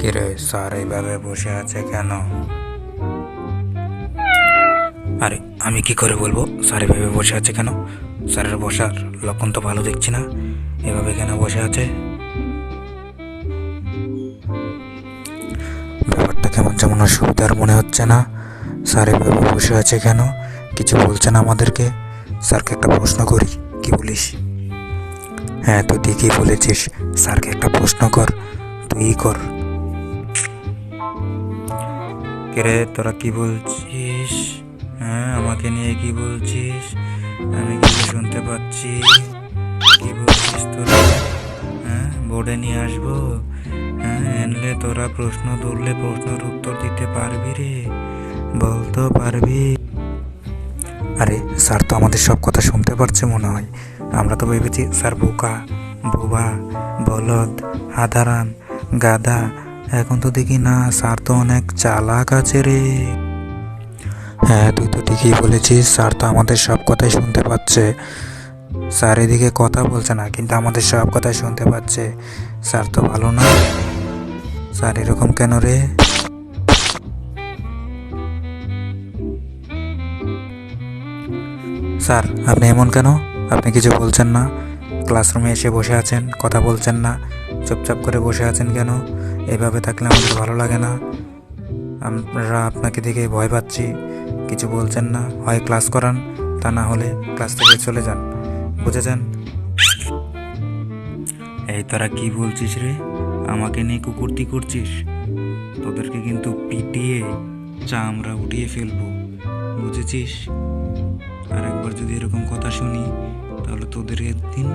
কিরে, স্যার এইভাবে বসে আছে কেন? আরে, আমি কি করে বলব? স্যার এভাবে বসে আছে কেন? স্যারের বসার লক্ষণ তো ভালো দেখছি না। এভাবে কেন বসে আছে? ব্যাপারটা কেমন যেমন অসুবিধার মনে হচ্ছে না। স্যার এভাবে বসে আছে কেন? কিছু বলছে না আমাদেরকে? স্যারকে একটা প্রশ্ন করি, কি বলিস? হ্যাঁ তুই ঠিকই বলেছিস। স্যারকে একটা প্রশ্ন কর, তুই কর। কিরে তোরা কি বলছিস? হ্যাঁ আমাকে নিয়ে কি বলছিস? আমি কিছু শুনতে পাচ্ছি? কি বলছিস তোরা? হ্যাঁ বোর্ডে নিয়ে আসব। হ্যাঁ এনলে তোরা প্রশ্ন তুললে প্রশ্নের উত্তর দিতে পারবি রে। বলতে পারবি। আরে, স্যার তো আমাদের সব কথা শুনতে পারছে মনে হয়। আমরা তো ভেবেছি স্যার বোকা, বোবা, বলদ হাদারাম গাদা এখন তো দেখি না, স্যার তো অনেক চালাক আছে রে। হ্যাঁ তুই তো ঠিকই বলেছিস, স্যার তো আমাদের সব কথাই শুনতে পাচ্ছে। স্যার এদিকে কথা বলছে না, কিন্তু আমাদের সব কথাই শুনতে পাচ্ছে। স্যার তো ভালো না? স্যার এরকম কেন রে? স্যার, আপনি এমন কেন? আপনি কিছু বলছেন না? ক্লাসরুমে এসে বসে আছেন, কথা বলছেন না, চুপচাপ করে বসে আছেন কেন? এভাবে থাকলে আমাদের ভালো লাগে না। আমরা আপনাকে দেখে ভয় পাচ্ছি। কিছু বলছেন না। হয় ক্লাস করান, তা না হলে ক্লাস থেকে চলে যান। বুঝেছেন? এই তারা কি বলছিস রে? আমাকে নিয়ে কুকুরতি করছিস? তোদেরকে কিন্তু পিটিয়ে চামড়া উঠিয়ে ফেলব। বুঝেছিস? আর একবার যদি এরকম কথা শুনি, তাহলে তোদের একদিন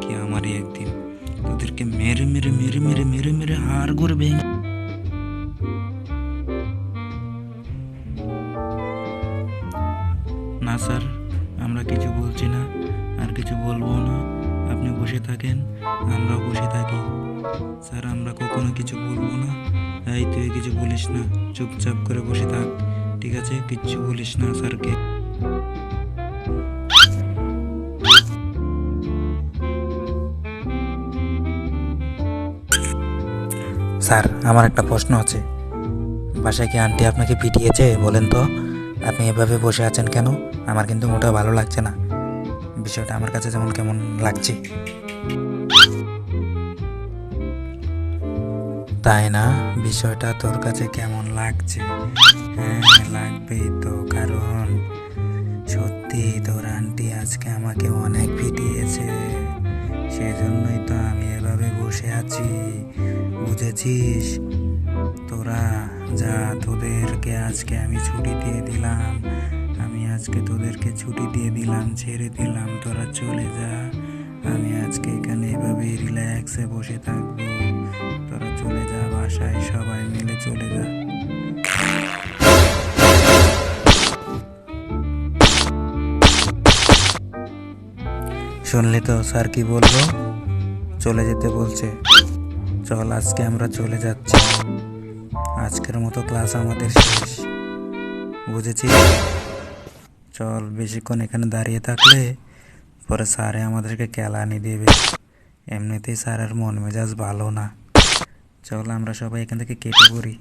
কি আমারই একদিন? তোদেরকে মেরে মেরে মেরে মেরে মেরে মেরে হার করে ভেঙে না স্যার, আমরা কিছু বলছি না, আর কিছু বলব না। আপনি বসে থাকেন আমরা বসে থাকি। স্যার, আমরা কখনো কিছু বলব না। এই তুই কিছু বলিস না, চুপচাপ করে বসে থাক, ঠিক আছে? কিচ্ছু বলিস না স্যারকে। স্যার, আমার একটা প্রশ্ন আছে। বাসায় কি আন্টি আপনাকে পিটিয়েছে? বলেন তো। আপনি এভাবে বসে আছেন কেন? আমার কিন্তু মোটেও ভালো লাগছে না। বিষয়টা আমার কাছে যেমন কেমন লাগছে। তাই না? বিষয়টা তোর কাছে কেমন লাগছে? হ্যাঁ লাগবেই তো, কারণ সত্যি তোর আন্টি আজকে আমাকে অনেক পিটিয়েছে। সেজন্যই তো আমি এভাবে বসে আছি। বুঝেছিস তোরা যা তোদেরকে আজকে আমি ছুটি দিয়ে দিলাম, আমি আজকে তোদেরকে ছুটি দিয়ে দিলাম, ছেড়ে দিলাম, তোরা চলে যা। আমি আজকে এখানে এভাবে রিল্যাক্সে বসে থাকব। তোরা চলে যা বাসায়, সবাই মিলে চলে যা। শুনলে তো, স্যার কি বলল? চলে যেতে বলছে। চল, আজকে আমরা চলে যাচ্ছি। আজকের মতো ক্লাস আমাদের শেষ। বুঝেছি চল, বেশিক্ষণ এখানে দাঁড়িয়ে থাকলে পরে স্যারে আমাদেরকে কেলানি দেবে। এমনিতেই স্যারের মন মেজাজ ভালো না। চল, আমরা সবাই এখান থেকে কেটে পড়ি।